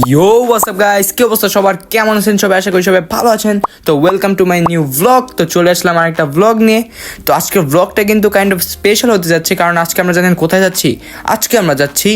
ইয়ো WhatsApp guys কি অবস্থা? সবার কেমন আছেন? সবাই আশা করি সবাই ভালো আছেন। তো welcome to my new blog তো চলে আসলাম আর একটা ভ্লগ নিয়ে। তো আজকের ভ্লগটা কিন্তু কাইন্ড অফ স্পেশাল হতে যাচ্ছে, কারণ আজকে আমরা জানেন কোথায় যাচ্ছি? আজকে আমরা যাচ্ছি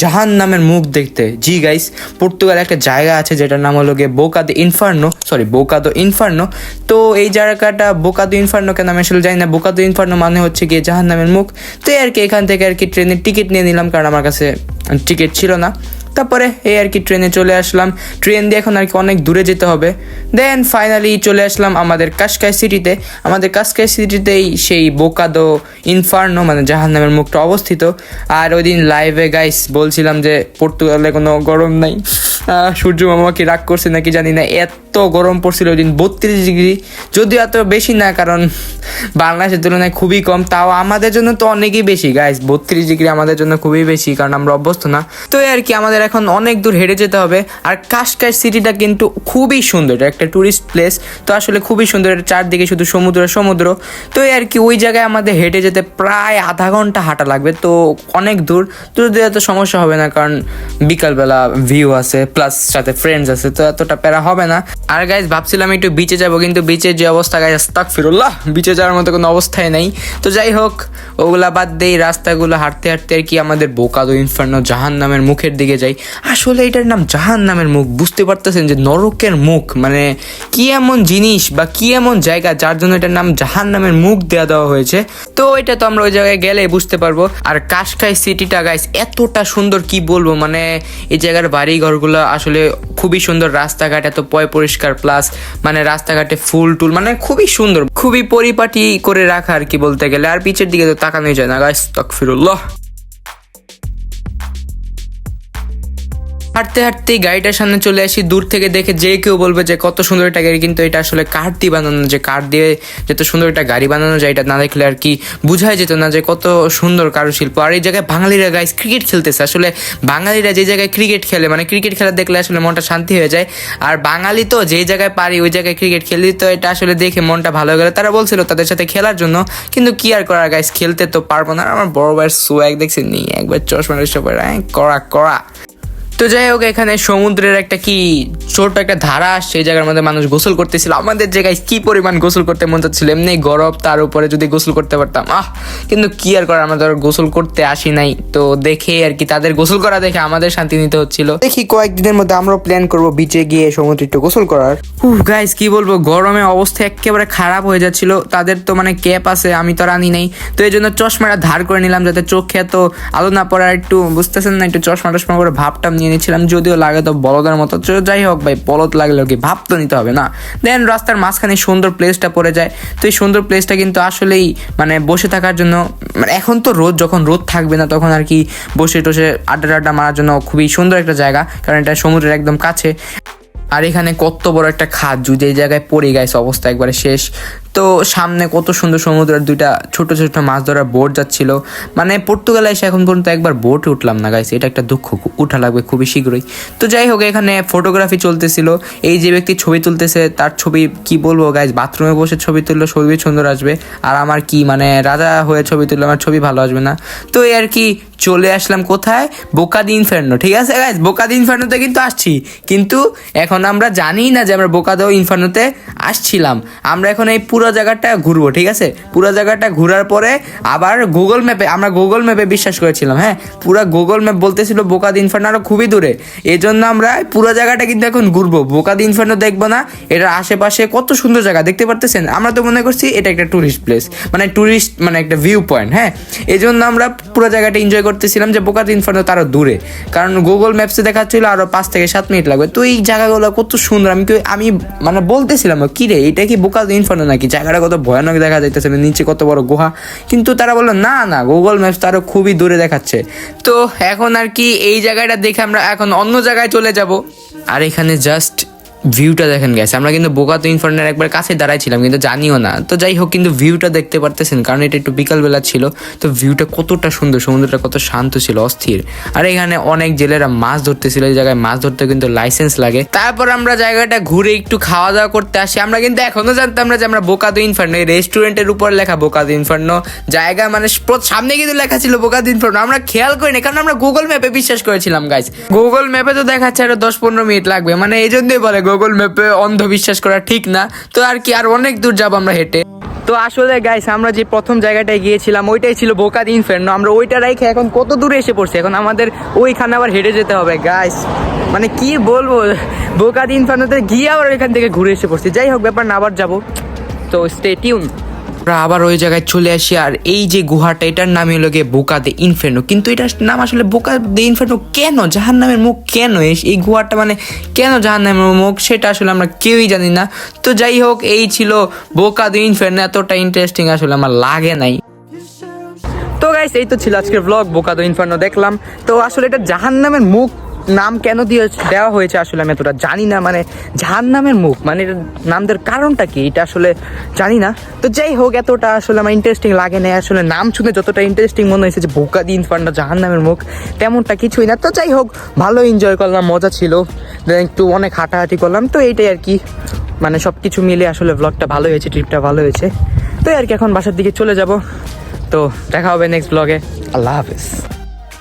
জাহান নামের মুখ দেখতে। জি গাইস পর্তুগালে একটা জায়গা আছে, যেটার নাম হলো গিয়ে Bocado Inferno. Sorry Bocado Inferno. তো এই জায়গাটা বোকাদো ইনফার্নো কেন আমি আসলে জানি না। বোকাদো ইনফার্নো মানে হচ্ছে গিয়ে জাহান নামের মুখ। তো আর কি এখান থেকে আর কি ট্রেনের টিকিট নিয়ে নিলাম, কারণ আমার কাছে টিকিট ছিল না। তারপরে এই আর কি ট্রেনে চলে আসলাম। ট্রেন দিয়ে এখন আর কি অনেক দূরে যেতে হবে। দেন ফাইনালি চলে আসলাম আমাদের কাসকাই সিটিতে। আমাদের কাসকাই সিটিতেই সেই বোকাদো ইনফার্নো মানে জাহান নামের মুখটা অবস্থিত। আর ওই দিন লাইভে গাইস বলছিলাম যে পর্তুগালে কোনো গরম নাই। সূর্য মামা কি রাগ করছে নাকি জানি না। এত গরম পড়ছিল ওই দিন বত্রিশ ডিগ্রি। যদিও এত বেশি না, কারণ বাংলাদেশের তুলনায় খুবই কম। তাও আমাদের জন্য তো অনেকই বেশি। গাইস বত্রিশ ডিগ্রি আমাদের জন্য খুবই বেশি, কারণ আমরা অভ্যস্ত না। তো আর কি আমাদের এখন অনেক দূর হেঁটে যেতে হবে। আর কাশকাশ সিটিটা কিন্তু খুবই সুন্দর একটা টুরিস্ট প্লেস তো আসলে খুবই সুন্দর চারদিকে শুধু সমুদ্র সমুদ্র। তো আর কি, ওই জায়গায় আমাদের হেঁটে যেতে প্রায় আধা ঘণ্টা হাঁটা লাগবে, তো অনেক দূর। তো এত সমস্যা হবে না, কারণ বিকালবেলা ভিউ আছে প্লাস সাথে ফ্রেন্ডস আছে, তো এতটা প্যারা হবে না। আর গাইজ ভাবছিলাম একটু বিচে যাব, কিন্তু বিচের যে অবস্থা গাইজ তাক ফিরুল্লাহ বিচে যাওয়ার মতো কোনো অবস্থায় নেই। তো যাই হোক, ওগুলা বাদ দেই, রাস্তাগুলো হাঁটতে হাঁটতে আর কি আমাদের বোকাদো ইনফার্নো জাহান নামের মুখের দিকে যাই। আসলে এটার নাম জাহান নামের মুখ। বুঝতে পারতেছেন যে নরকের মুখ মানে কি এমন জিনিস বা কি এমন জায়গা যার জন্য এটার নাম জাহান নামের মুখ দেওয়া দেওয়া হয়েছে? তো এটা তো আমরা ওই জায়গায় গেলে বুঝতে পারব। আর কাশকাই সিটিটা গাইস এতটা সুন্দর কি বলব? মানে এই জায়গার বাড়ি ঘরগুলো আসলে খুবই সুন্দর। রাস্তাঘাট এত পয় পরিষ্কার প্লাস মানে রাস্তাঘাটে ফুল টুল মানে খুবই সুন্দর। খুবই পরিপাটি করে রাখা আর কি বলতে গেলে। আর পিছের দিকে তো তাকানোই যায় না গাইস তকফিরুল্লাহ। হাঁটতে হাঁটতেই গাড়িটার সামনে চলে আসি। দূর থেকে দেখে যে কেউ বলবে যে কত সুন্দর একটা গাড়ি কিন্তু এটা আসলে কাঠ দিয়ে বানানো? যে কাঠ দিয়ে যত সুন্দর একটা গাড়ি বানানো যায় এটা না দেখলে আর কি বুঝাই যেত না যে কত সুন্দর কারুশিল্প। আর এই জায়গায় বাঙালিরা গাইস ক্রিকেট খেলতেছে। আসলে বাঙালিরা যে জায়গায় ক্রিকেট খেলে মানে ক্রিকেট খেলা দেখলে আসলে মনটা শান্তি হয়ে যায়। আর বাঙালি তো যেই জায়গায় পারি ওই জায়গায় ক্রিকেট খেলি তো এটা আসলে দেখে মনটা ভালো হয়ে গেল। তারা বলছিল তাদের সাথে খেলার জন্য কিন্তু কি আর করার গাইস খেলতে তো পারব না। আমার বড় ভাইয়ের সোয়াগ দেখছি নি? একবার চশমা টশমা পরে, হ্যাঁ, করা করা তো যাই হোক এখানে সমুদ্রের একটা কি ছোট একটা ধারা সেই জায়গার মধ্যে মানুষ গোসল করতেছিল। আমাদের জায়গায় কি পরিমাণ গোসল করতে মন চাচ্ছিল? এমনি গরম তার উপরে যদি গোসল করতে পারতাম। আহ কিন্তু কি আর করার আমরা তো আর গোসল করতে আসি নাই। তো দেখে আর কি তাদের গোসল করা দেখে আমাদের শান্তি নিতে হচ্ছিল। দেখি কয়েকদিনের মধ্যে আমরাও প্ল্যান করব বিচে গিয়ে সমুদ্রে একটু গোসল করার। গাইস কি বলব? গরমে অবস্থা একেবারে খারাপ হয়ে যাচ্ছিল। তাদের তো মানে ক্যাপ আছে আমি তো আর আনি নাই। তো এই জন্য চশমাটা ধার করে নিলাম যাতে চোখে এত আলো না পড়ার একটু বুঝতেছেন না একটু চশমা টশমা করে ভাবটাম নিয়ে নিচ্ছিলাম যদিও লাগে তো বলদের মতো। যাই হোক ভাই, বলদ লাগলেও কি, ভাব তো নিতে হবে, না? দেন রাস্তার মাঝখানে সুন্দর প্লেসটা পড়ে যায়। তো এই সুন্দর প্লেসটা কিন্তু আসলেই মানে বসে থাকার জন্য মানে এখন তো রোদ, যখন রোদ থাকবে না, তখন আর কি বসে টসে আড্ডা টাড্ডা মারার জন্য খুবই সুন্দর একটা জায়গা, কারণ এটা সমুদ্রের একদম কাছে। আর এখানে কত বড় একটা খাদ, যদি এই জায়গায় পড়ে গেছে অবস্থা একবারে শেষ। তো সামনে কত সুন্দর সমুদ্রের দুইটা ছোট ছোট মাছ ধরার বোট যাচ্ছিল। মানে পর্তুগালে এসে এখন পর্যন্ত একবার বোটে উঠলাম না গাইছে এটা একটা দুঃখ উঠা লাগবে খুবই শীঘ্রই। তো যাই হোক, এখানে ফটোগ্রাফি চলতেছিল। এই যে ব্যক্তি ছবি তুলতেছে, তার ছবি কি বলব গাইজ বাথরুমে বসে ছবি তুললে ছবি সুন্দর আসবে। আর আমার কি মানে রাজা হয়ে ছবি তুললে, আমার ছবি ভালো আসবে না। তো এই আর কি, চলে আসলাম কোথায়? বোকাদি ইনফার্নো ঠিক আছে গাইজ বোকাদি ইনফার্নোতে কিন্তু আসছি। কিন্তু এখন আমরা জানি না যে আমরা বোকাদো ইনফার্নোতে আসছিলাম। আমরা এখন এই পুরো জায়গাটা ঘুরবো, ঠিক আছে? পুরো জায়গাটা ঘোরার পরে আবার গুগল ম্যাপে আমরা গুগল ম্যাপে বিশ্বাস করেছিলাম হ্যাঁ? পুরো গুগল ম্যাপ বলতেছিল বোকাদি আরও খুবই দূরে। এই জন্য আমরা পুরো জায়গাটা কিন্তু এখন ঘুরবো। বোকাদি ইনফার্নো দেখব না, এটার আশেপাশে কত সুন্দর জায়গা, দেখতে পারতেছেন? আমরা তো মনে করছি এটা একটা ট্যুরিস্ট প্লেস মানে টুরিস্ট মানে একটা ভিউ পয়েন্ট হ্যাঁ? এই জন্য আমরা পুরো জায়গাটা এনজয় করতেছিলাম যে বোকাদি ইনফার্নো তারও দূরে। কারণ গুগল ম্যাপসে দেখাচ্ছিল আরও পাঁচ থেকে সাত মিনিট লাগবে। তো এই জায়গাগুলো কত সুন্দর, আমি আমি মানে বলতেছিলাম কি রে এটা কি বোকাদ ইনফার্নো নাকি? জায়গাটা কত ভয়ানক দেখা যাইতেছে নিচে কত বড় গুহা। কিন্তু তারা বলল, না না গুগল ম্যাপস তো তারও খুবই দূরে দেখাচ্ছে। তো এখন আর কি এই জায়গাটা দেখে আমরা এখন অন্য জায়গায় চলে যাব। আর এখানে জাস্ট ভিউটা দেখেন গেছে আমরা কিন্তু বোকাতো ইনফার্নের একবার কাছে দাঁড়াইছিলাম কিন্তু জানিও না। তো যাই হোক, কিন্তু ভিউটা দেখতে পারতেছেন, কারণ এটা একটু বিকালবেলা ছিল, তো ভিউটা কতটা সুন্দর, সমুদ্রটা কত শান্ত ছিল, অস্থির। আর এখানে অনেক জেলেরা মাছ ধরতেছিল, এই জায়গায় মাছ ধরতে কিন্তু লাইসেন্স লাগে। তারপর আমরা জায়গাটা ঘুরে একটু খাওয়া দাওয়া করতে আসি। আমরা কিন্তু এখনও জানতাম না যে আমরা বোকাদো ইনফার্নো, এই রেস্টুরেন্টের উপর লেখা বোকাদো ইনফার্নো জায়গা মানে সামনে কিন্তু লেখা ছিল বোকাদো ইনফার্নো আমরা খেয়াল করিনি, কারণ আমরা গুগল ম্যাপে বিশ্বাস করেছিলাম গাইস গুগল ম্যাপে তো দেখাচ্ছে আরও দশ পনেরো মিনিট লাগবে মানে এই জন্যই বলে গুগল ম্যাপে অন্ধবিশ্বাস করা ঠিক না। তো আর কি, আর অনেক দূর যাব আমরা হেঁটে। তো আসলে গাইস আমরা যে প্রথম জায়গাটায় গিয়েছিলাম, ওইটাই ছিল বোকাদ ইনফার্নো আমরা ওইটা রেখে এখন কত দূরে এসে পড়ছে? এখন আমাদের ওইখানে আবার হেঁটে যেতে হবে গাইস মানে কি বলব? বোকাদ ইনফার্নোতে গিয়ে আবার ওইখান থেকে ঘুরে এসে পড়ছে। যাই হোক, ব্যাপার না, আবার যাব। তো স্টে টিউন আমরা আবার ওই জায়গায় চলে আসি, আর এই যে গুহাটা, এটার নাম হলো গিয়ে বোকা দে ইনফের্নো কিন্তু এটার নাম আসলে বোকা দে ইনফের্নো কেন? জাহান নামের মুখ কেন? এই- গুহাটা মানে কেন জাহান নামের মুখ? সেটা আসলে আমরা কেউই জানি না। তো যাই হোক, এই ছিল বোকা দে ইনফের্নো এতটা ইন্টারেস্টিং আসলে আমার লাগে নাই। তো গাইস এই তো ছিল আজকের ব্লগ বোকা বোকাদো ইনফার্নো দেখলাম। তো আসলে এটা জাহান নামের মুখ নাম কেন দিয়ে দেওয়া হয়েছে আসলে আমি এতটা জানি না মানে জাহান নামের মুখ মানে এটার নাম দেওয়ার কারণটা কি, এটা আসলে জানি না। তো যাই হোক, এতটা আসলে আমার ইন্টারেস্টিং লাগে না আসলে নাম শুনে যতটা ইন্টারেস্টিং মনে হয়েছে যে বোকা দিন ইনফার্নো জাহান নামের মুখ, তেমনটা কিছুই না। তো যাই হোক, ভালো এনজয় করলাম, মজা ছিল। একটু অনেক হাঁটাহাঁটি করলাম, তো এইটাই আর কি। মানে সব কিছু মিলে আসলে ব্লগটা ভালো হয়েছে ট্রিপটা ভালো হয়েছে। তো আর কি, এখন বাসার দিকে চলে যাব। তো দেখা হবে নেক্সট ব্লগে আল্লাহ হাফিজ।